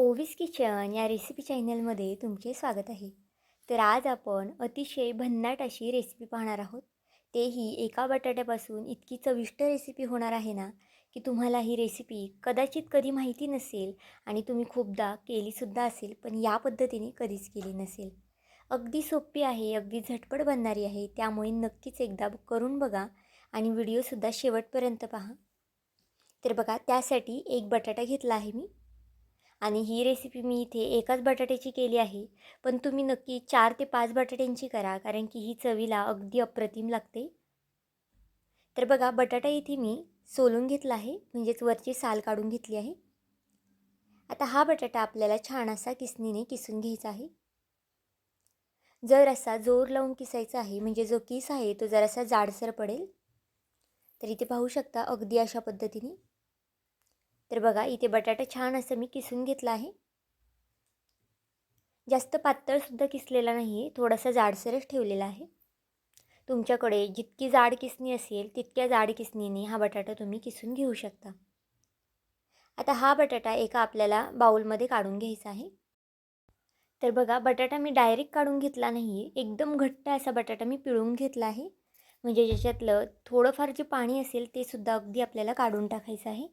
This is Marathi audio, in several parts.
ओविस किचन या रेसिपी चॅनलमध्ये तुमचे स्वागत आहे. तर आज आपण अतिशय भन्नाट अशी रेसिपी पाहणार आहोत. तेही एका बटाट्यापासून इतकी चविष्ट रेसिपी होणार आहे ना की तुम्हाला ही रेसिपी कदाचित कधी माहिती नसेल आणि तुम्ही खूपदा केलीसुद्धा असेल पण या पद्धतीने कधीच केली नसेल. अगदी सोपी आहे अगदी झटपट बनणारी आहे त्यामुळे नक्कीच एकदा करून बघा आणि व्हिडिओसुद्धा शेवटपर्यंत पहा. तर बघा त्यासाठी एक बटाटा घेतला आहे मी. आणि ही रेसिपी मी इथे एकाच बटाट्याची केली आहे. पण तुम्ही नक्की चार ते पाच बटाट्यांची करा कारण की ही चवीला अगदी अप्रतिम लागते. तर बघा बटाटा इथे मी सोलून घेतला आहे म्हणजेच वरची साल काढून घेतली आहे. आता हा बटाटा आपल्याला छान असा किसणीने किसून घ्यायचा आहे. जर असा जोर लावून किसायचा आहे म्हणजे जो किस आहे तो जरासा जाडसर पडेल. तर इथे पाहू शकता अगदी अशा पद्धतीने. तर बघा इथे बटाटा छान असं मी किसून घेतला आहे. जास्त पातळसुद्धा किसलेला नाही आहे थोडासा जाडसरच ठेवलेला आहे. तुमच्याकडे जितकी जाड किसणी असेल तितक्या जाड किसणीने हा बटाटा तुम्ही किसून घेऊ शकता. आता हा बटाटा एका आपल्याला बाऊलमध्ये काढून घ्यायचा आहे. तर बघा बटाटा मी डायरेक्ट काढून घेतला नाही आहे एकदम घट्ट असा बटाटा मी पिळून घेतला आहे. म्हणजे ज्याच्यातलं थोडंफार जे पाणी असेल ते सुद्धा अगदी आपल्याला काढून टाकायचं आहे.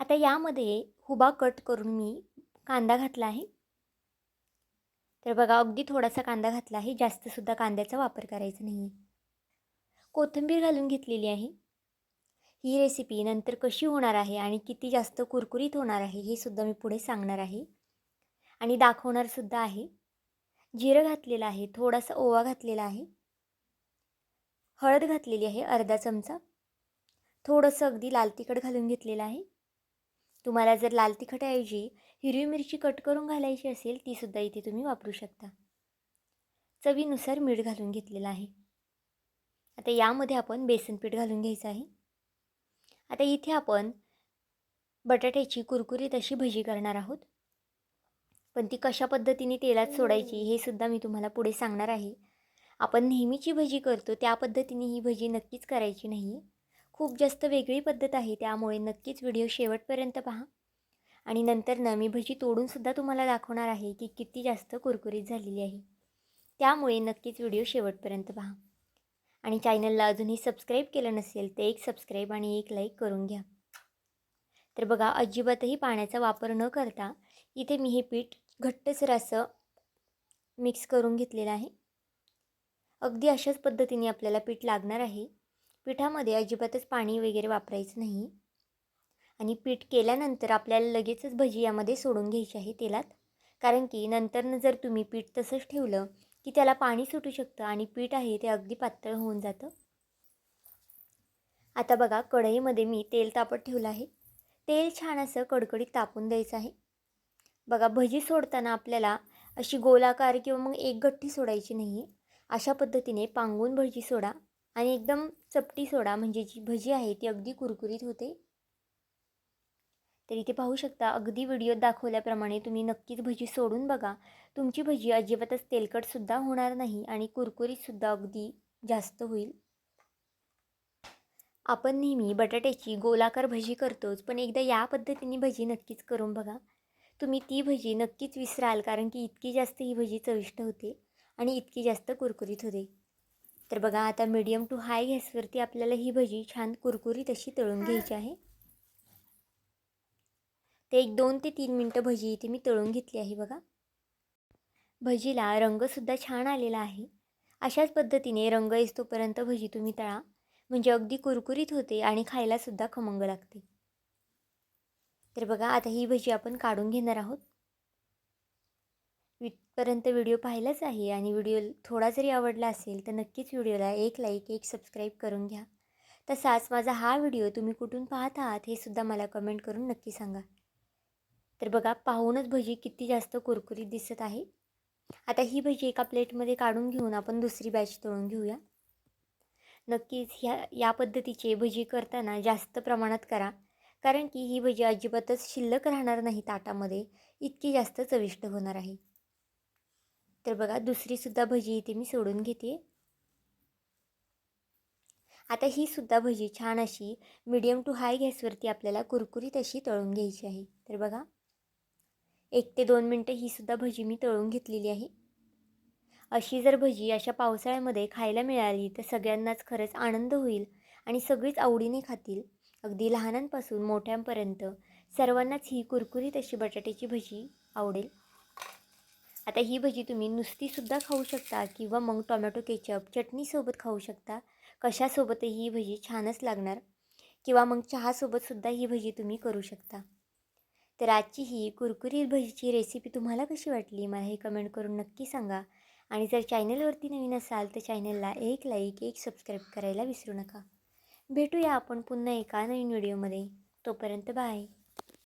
आता यामध्ये हुबा कट करून मी कांदा घातला आहे. तर बघा अगदी थोडासा कांदा घातला आहे. जास्तसुद्धा कांद्याचा वापर करायचा नाही आहे कोथिंबीर घालून घेतलेली आहे. ही रेसिपी नंतर कशी होणार आहे आणि किती जास्त कुरकुरीत होणार आहे हे सुद्धा मी पुढे सांगणार आहे. आणि दाखवणारसुद्धा आहे. जिरं घातलेलं आहे. थोडासा ओवा घातलेला आहे. हळद घातलेली आहे अर्धा चमचा. थोडंसं अगदी लाल तिखट घालून घेतलेलं आहे. तुम्हाला जर लाल तिखटाऐवजी हिरवी मिरची कट करून घालायची असेल तीसुद्धा इथे तुम्ही वापरू शकता. चवीनुसार मीठ घालून घेतलेलं आहे. आता यामध्ये आपण बेसन पीठ घालून घ्यायचं आहे. आता इथे आपण बटाट्याची कुरकुरीत अशी भजी करणार आहोत. पण ती कशा पद्धतीने तेलात सोडायची हे सुद्धा मी तुम्हाला पुढे सांगणार आहे. आपण नेहमीची भजी करतो त्या पद्धतीने ही भजी नक्कीच करायची नाही. आहे खूप जास्त वेगळी पद्धत आहे. त्यामुळे नक्कीच व्हिडिओ शेवटपर्यंत पहा. आणि नंतर न मी भजी तोडूनसुद्धा तुम्हाला दाखवणार आहे की किती जास्त कुरकुरीत झालेली आहे. त्यामुळे नक्कीच व्हिडिओ शेवटपर्यंत पहा. आणि चॅनलला अजूनही सबस्क्राईब केलं नसेल तर एक सबस्क्राईब आणि एक लाईक करून घ्या. तर बघा अजिबातही पाण्याचा वापर न करता इथे मी हे पीठ घट्टसर असं मिक्स करून घेतलेलं आहे. अगदी अशाच पद्धतीने आपल्याला पीठ लागणार आहे. पिठामध्ये अजिबातच पाणी वगैरे वापरायचं नाही. आणि पीठ केल्यानंतर आपल्याला लगेचच भजी यामध्ये सोडून घ्यायची आहे तेलात. कारण की नंतरनं जर तुम्ही पीठ तसंच ठेवलं की त्याला पाणी सुटू शकतं आणि पीठ आहे ते अगदी पातळ होऊन जातं. आता बघा कढईमध्ये मी तेल तापत ठेवलं आहे. तेल छान असं कडकडीत तापून द्यायचं आहे. बघा भजी सोडताना आपल्याला अशी गोलाकार किंवा मग एक गठ्ठी सोडायची नाही आहे अशा पद्धतीने पांगून भजी सोडा. आणि एकदम चपटी सोडा म्हणजे जी भजी आहे ती अगदी कुरकुरीत होते. तर इथे पाहू शकता अगदी व्हिडिओत दाखवल्याप्रमाणे तुम्ही नक्कीच भजी सोडून बघा. तुमची भजी अजिबातच तेलकटसुद्धा होणार नाही आणि कुरकुरीतसुद्धा अगदी जास्त होईल. आपण नेहमी बटाट्याची गोलाकार भजी करतोच पण एकदा या पद्धतीने भजी नक्कीच करून बघा. तुम्ही ती भजी नक्कीच विसराल कारण की इतकी जास्त ही भजी चविष्ट होते आणि इतकी जास्त कुरकुरीत होते. तर बघा आता मीडियम टू हाय गॅसवरती आपल्याला ही भजी छान कुरकुरीत अशी तळून घ्यायची आहे. ते एक दोन ते तीन मिनटं भजी इथे मी तळून घेतली आहे बघा. भजीला रंगसुद्धा छान आलेला आहे. अशाच पद्धतीने रंग येतोपर्यंत भजी तुम्ही तळा. म्हणजे अगदी कुरकुरीत होते आणि खायलासुद्धा खमंग लागते. तर बघा आता ही भजी आपण काढून घेणार आहोत. इथपर्यंत व्हिडिओ पाहिलाच आहे आणि व्हिडिओ थोडा जरी आवडला असेल तर नक्कीच व्हिडिओला एक लाईक एक सबस्क्राईब करून घ्या. तसाच माझा हा व्हिडिओ तुम्ही कुठून पाहत आहात हे सुद्धा मला कमेंट करून नक्की सांगा. तर बघा पाहूनच भजी किती जास्त कुरकुरीत दिसत आहे. आता ही भजी एका प्लेटमध्ये काढून घेऊन आपण दुसरी बॅच तळून घेऊया. नक्कीच ह्या या पद्धतीचे भजी करताना जास्त प्रमाणात करा. कारण की ही भजी अजिबातच शिल्लक राहणार नाही ताटामध्ये. इतकी जास्त चविष्ट होणार आहे. तर बघा दुसरीसुद्धा भजी इथे मी सोडून घेते. आता ही सुद्धा भजी छान अशी मीडियम टू हाय गॅसवरती आपल्याला कुरकुरीत अशी तळून घ्यायची आहे. तर बघा एक ते दोन मिनटं ही सुद्धा भजी मी तळून घेतलेली आहे. अशी जर भजी अशा पावसाळ्यामध्ये खायला मिळाली तर सगळ्यांनाच खरंच आनंद होईल आणि सगळीच आवडीने खातील. अगदी लहानांपासून मोठ्यांपर्यंत सर्वांनाच ही कुरकुरीत अशी बटाट्याची भजी आवडेल. आता ही भजी तुम्ही नुसतीसुद्धा खाऊ शकता किंवा मग टोमॅटो केचप चटणीसोबत खाऊ शकता. कशासोबतही ही भजी छानच लागणार किंवा मग चहासोबतसुद्धा ही भजी तुम्ही करू शकता. तर आजची ही कुरकुरीत भजीची रेसिपी तुम्हाला कशी वाटली मला हे कमेंट करून नक्की सांगा. आणि जर चॅनलवरती नवीन असाल तर चॅनलला एक लाईक एक सबस्क्राईब करायला विसरू नका. भेटूया आपण पुन्हा एका नवीन व्हिडिओमध्ये तोपर्यंत बाय